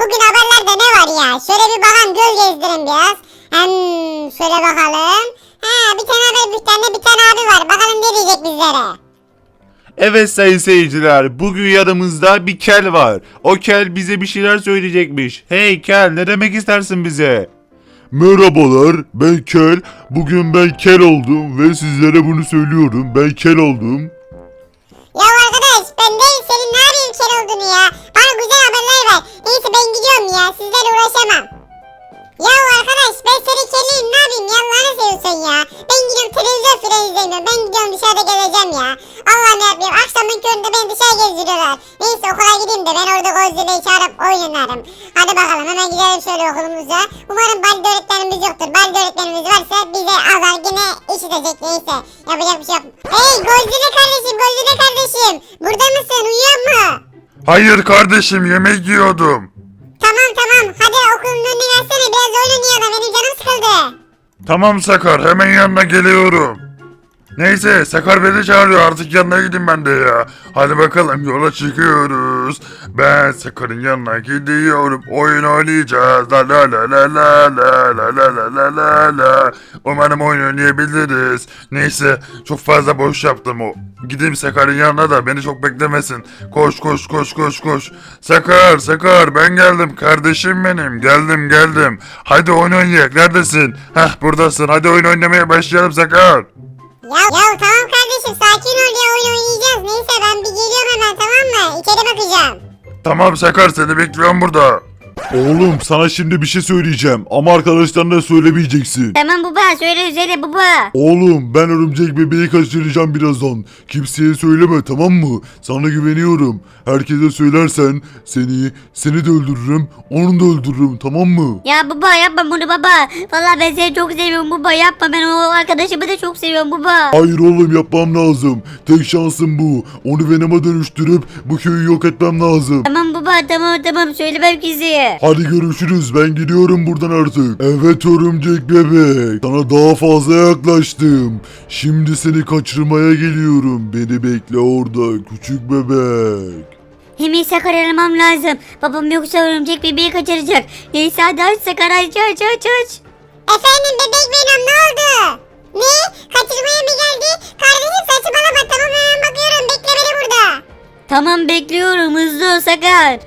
bugün haberlerde ne var ya? Şöyle bir bakalım göz gezdirin biraz. Hem şöyle bakalım. Ha bir tane haber bülteninde bir tane abi var. Bakalım ne diyecek bizlere. Evet sayın seyirciler, bugün yanımızda bir kel var. O kel bize bir şeyler söyleyecekmiş. Hey kel, ne demek istersin bize? Merhabalar, ben Kel. Bugün ben kel oldum ve sizlere bunu söylüyorum. Ben kel oldum. Kel olduğunu ya. Bana güzel haberler ver. Neyse ben gidiyorum ya sizlerle uğraşamam. Ya arkadaş ben senin kelliyim ne yapayım ya Allah'ını seviyorsun ya. Ben gidiyorum televizyon filan izlemiyorum. Ben gidiyorum dışarıda gezeceğim ya. Allah ne yapayım akşamın köründe beni dışarı gezdiriyorlar. Neyse okula gideyim de ben orada Godzilla'yı çağırıp oynarım. Hadi bakalım hemen gidelim şöyle okulumuza. Umarım balde öğretmenimiz yoktur. Balde öğretmenimiz varsa bize azar yine işitecek neyse. Yapacak bir şey yok. Hey Godzilla kardeşim Godzilla kardeşim. Burada mısın uyuyor mu? Hayır kardeşim yemek yiyordum. Tamam tamam hadi okulun önüne gelsene biraz oyun oynayalım benim canım sıkıldı. Tamam Sakar hemen yanına geliyorum. Neyse Sakar beni çağırıyor artık yanına gideyim ben de ya. Hadi bakalım yola çıkıyoruz. Ben Sakar'ın yanına gidiyorum. Oyun oynayacağız. La la la la la la la la la la la la. Umarım oyun oynayabiliriz. Neyse çok fazla boş yaptım o. Gideyim Sakar'ın yanına da beni çok beklemesin. Koş koş koş koş koş. Sakar Sakar ben geldim kardeşim benim. Geldim geldim. Hadi oyun oynayalım. Neredesin? Heh buradasın. Hadi oyun oynamaya başlayalım Sakar. Ya, ya tamam kardeşim sakin ol ya oyun oynayacağız. Neyse ben bir geliyorum hemen tamam mı? İçeri bakacağım. Tamam Sakar seni bekliyorum burada. Oğlum sana şimdi bir şey söyleyeceğim ama arkadaşlarına söylemeyeceksin. Tamam baba söyle söyle baba. Oğlum ben örümcek bebeği kaçıracağım birazdan. Kimseye söyleme tamam mı? Sana güveniyorum. Herkese söylersen seni, seni de öldürürüm, onu da öldürürüm tamam mı? Ya baba yapma bunu baba. Vallahi ben seni çok seviyorum baba yapma ben o arkadaşımı da çok seviyorum baba. Hayır oğlum yapmam lazım. Tek şansım bu. Onu Venom'a dönüştürüp bu köyü yok etmem lazım. Tamam baba tamam tamam söylemem kimseye. Hadi görüşürüz ben gidiyorum buradan artık. Evet örümcek bebek. Sana daha fazla yaklaştım. Şimdi seni kaçırmaya geliyorum. Beni bekle orada küçük bebek. Hemen Sakar aramam lazım. Babam yoksa örümcek bebeği kaçıracak. Neyse hadi aç Sakar aç aç aç aç. Efendim bebek benim ne oldu? Ne? Kaçırmaya mı geldi? Kardeşim saçmalama tamam hemen bakıyorum bekle beni burada. Tamam bekliyorum hızlı ol Sakar.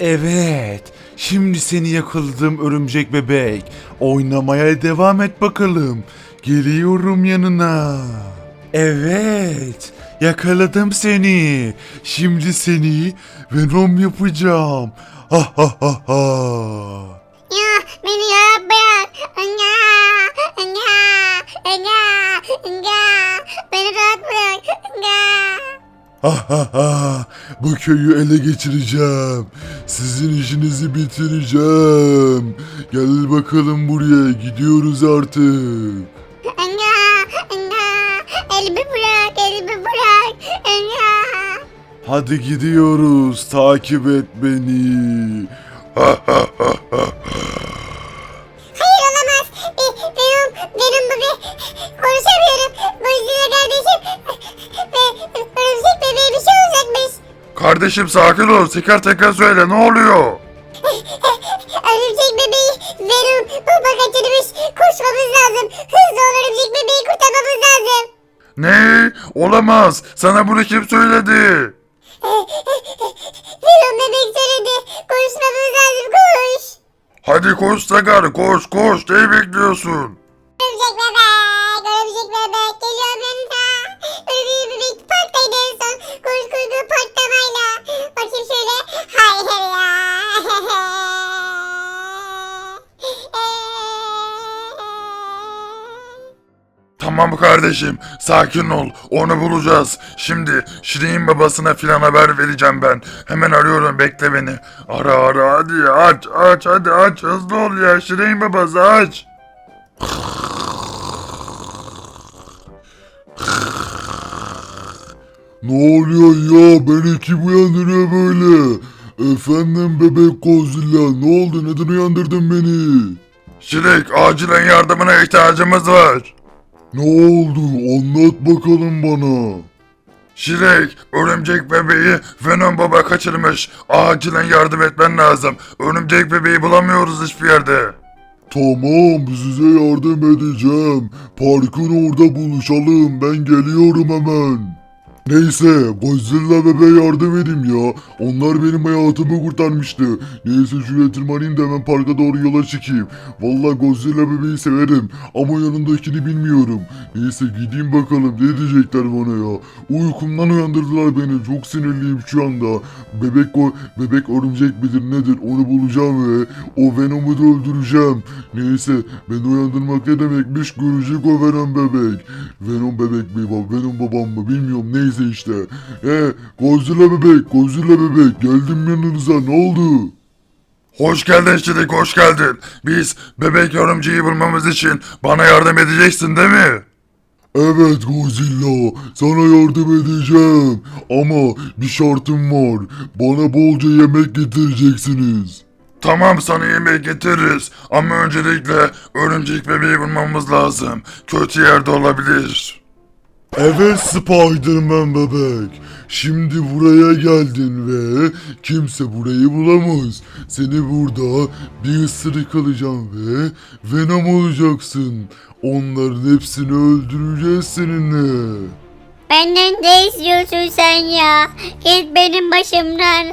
Evet. Şimdi seni yakaladım örümcek bebek. Oynamaya devam et bakalım. Geliyorum yanına. Evet. Yakaladım seni. Şimdi seni Venom yapacağım. Ha ha ha ha. Ya beni ya bırak. Ya, ya, ya, ya. Beni rahat bırak. Ya. Ha ha ha. Bu köyü ele geçireceğim. Sizin işinizi bitireceğim. Gel bakalım buraya. Gidiyoruz artık. Ya, ya. Elimi bırak, elimi bırak. Ya. Hadi gidiyoruz. Takip et beni. Hayır Kardeşim sakin ol. Sakar tekrar söyle ne oluyor? Örümcek bebeği Venom baba kaçırmış. Koşmamız lazım. Hızlı ol örümcek bebeği kurtarmamız lazım. Ne? Olamaz. Sana bunu kim söyledi? Venom bebek söyledi. Konuşmamız lazım koş. Hadi koş Sakar koş koş. Ne bekliyorsun? Tamam kardeşim sakin ol onu bulacağız. Şimdi Şirin babasına filan haber vereceğim ben. Hemen arıyorum bekle beni. Ara ara hadi aç aç hadi aç hızlı ol ya Şirin babası aç. Ne oluyor ya? Beni kim uyandırıyor böyle? Efendim bebek Godzilla ne oldu? Neden uyandırdın beni? Şirin acilen yardımına ihtiyacımız var. Ne oldu? Anlat bakalım bana. Şirek, örümcek bebeği Venom Baba kaçırmış. Acilen yardım etmen lazım. Örümcek bebeği bulamıyoruz hiçbir yerde. Tamam size yardım edeceğim. Parkın orada buluşalım. Ben geliyorum hemen. Neyse Godzilla bebeğe yardım edeyim ya. Onlar benim hayatımı kurtarmıştı. Neyse şuraya tırmanayım da hemen parka doğru yola çıkayım. Vallahi Godzilla bebeği severim ama yanındakini bilmiyorum. Neyse gideyim bakalım ne diyecekler bana ya. Uykumdan uyandırdılar beni. Çok sinirliyim şu anda. Bebek o bebek örümcek midir nedir onu bulacağım ve o Venom'u da öldüreceğim. Neyse beni uyandırmak ne demekmiş görecek o Venom bebek. Venom bebek mi Venom babam mı bilmiyorum neyse işte. E Godzilla bebek Godzilla bebek geldim yanınıza ne oldu? Hoş geldin Şirek, hoş geldin. Biz bebek örümceği bulmamız için bana yardım edeceksin değil mi? Evet Godzilla sana yardım edeceğim ama bir şartım var bana bolca yemek getireceksiniz. Tamam sana yemek getiririz ama öncelikle örümcek bebeği bulmamız lazım. Kötü yerde olabilir. Evet Spiderman bebek. Şimdi buraya geldin ve kimse burayı bulamaz. Seni burada bir ısırık alacağım ve Venom olacaksın. Onların hepsini öldüreceğiz seninle. Benden ne istiyorsun sen ya? Git benim başımdan.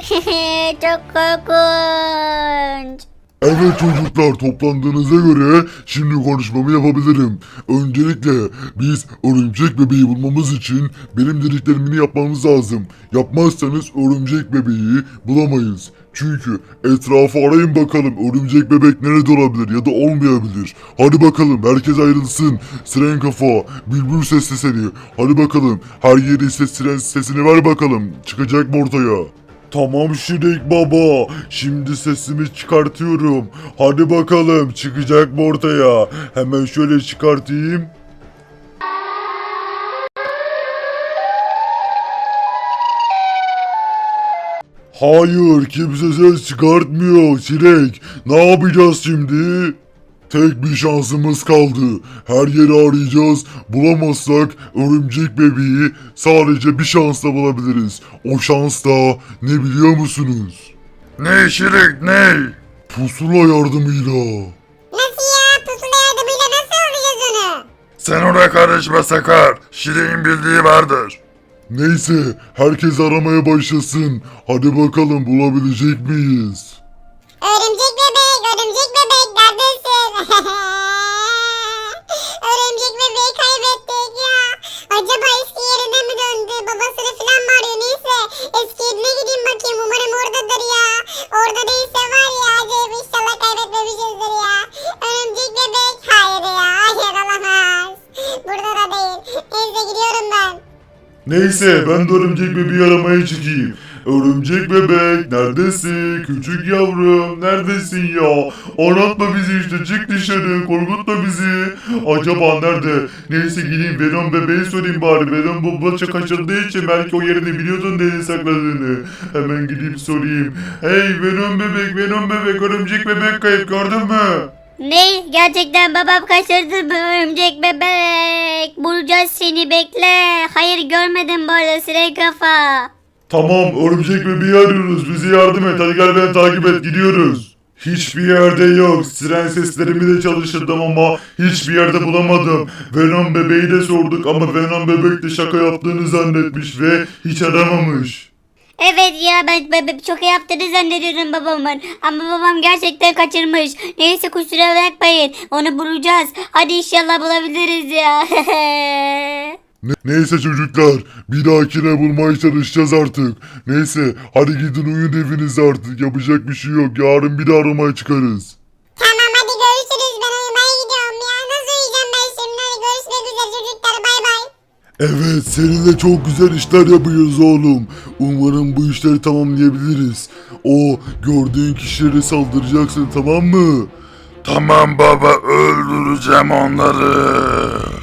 Çok korkunç. Evet çocuklar toplandığınıza göre şimdi konuşmamı yapabilirim. Öncelikle biz örümcek bebeği bulmamız için benim dediklerimi yapmamız lazım. Yapmazsanız örümcek bebeği bulamayız. Çünkü etrafı arayın bakalım örümcek bebek nerede olabilir ya da olmayabilir. Hadi bakalım herkes ayrılsın. Siren kafa, bülbül sesli seni. Hadi bakalım her yeri ses siren sesini ver bakalım. Çıkacak mı ortaya? Tamam Şirek baba. Şimdi sesimi çıkartıyorum. Hadi bakalım çıkacak mı ortaya? Hemen şöyle çıkartayım. Hayır kimse ses çıkartmıyor Şirek. Ne yapacağız şimdi? Tek bir şansımız kaldı. Her yeri arayacağız. Bulamazsak örümcek bebeği sadece bir şansla bulabiliriz. O şans da ne biliyor musunuz? Ne Şirek ne? Pusula yardımıyla. Nasıl ya? Pusula yardımıyla nasıl alacağız onu? Sen ona karışma Sakar. Şirek'in bildiği vardır. Neyse herkes aramaya başlasın. Hadi bakalım bulabilecek miyiz? Örümcek bebek, örümcek bebek neredesin? örümcek bebeği kaybettik ya. Acaba eski yerine mi döndü? Babasını falan mı arıyor? Neyse eski yerine gideyim bakayım. Umarım oradadır ya. Orada değilse var ya. Acayip inşallah kaybetmemişizdir ya. Örümcek bebek. Hayır ya. Hayır olamaz. Burada da değil. Neyse gidiyorum ben. Neyse ben de örümcek bebeği aramaya çıkayım. Örümcek bebek neredesin? Küçük yavrum neredesin ya? Anlatma bizi işte çık dışarı korkutma bizi. Acaba nerede? Neyse gideyim Venom bebeği sorayım bari. Venom babası kaçırdığı için belki o yerini biliyordun dedi sakladığını. Hemen gidip sorayım. Hey Venom bebek Venom bebek örümcek bebek kayıp gördün mü? Ne? Gerçekten babam kaçırdı mı örümcek bebek? Bulacağız seni bekle. Hayır görmedim bu arada siren kafa. Tamam örümcek bebeği arıyoruz. Bize yardım et. Hadi gel beni takip et. Gidiyoruz. Hiçbir yerde yok. Siren seslerimi de çalıştırdım ama hiçbir yerde bulamadım. Venom bebeği de sorduk ama Venom bebek de şaka yaptığını zannetmiş ve hiç aramamış. Evet ya ben bebek çok yaptığını zannediyorum babamın. Ama babam gerçekten kaçırmış. Neyse kusura bakmayın. Onu bulacağız. Hadi inşallah bulabiliriz ya. Ne- neyse çocuklar bir dahakine bulmaya çalışacağız artık. Neyse hadi gidin uyuyun evinize artık. Yapacak bir şey yok. Yarın bir de aramaya çıkarız. Tamam hadi görüşürüz. Ben uyumaya gidiyorum ya. Nasıl uyuyacağım ben şimdi? Hadi görüşmek üzere çocuklar. Bay bay. Evet seninle çok güzel işler yapıyoruz oğlum. Umarım bu işleri tamamlayabiliriz. O gördüğün kişilere saldıracaksın tamam mı? Tamam baba öldüreceğim onları.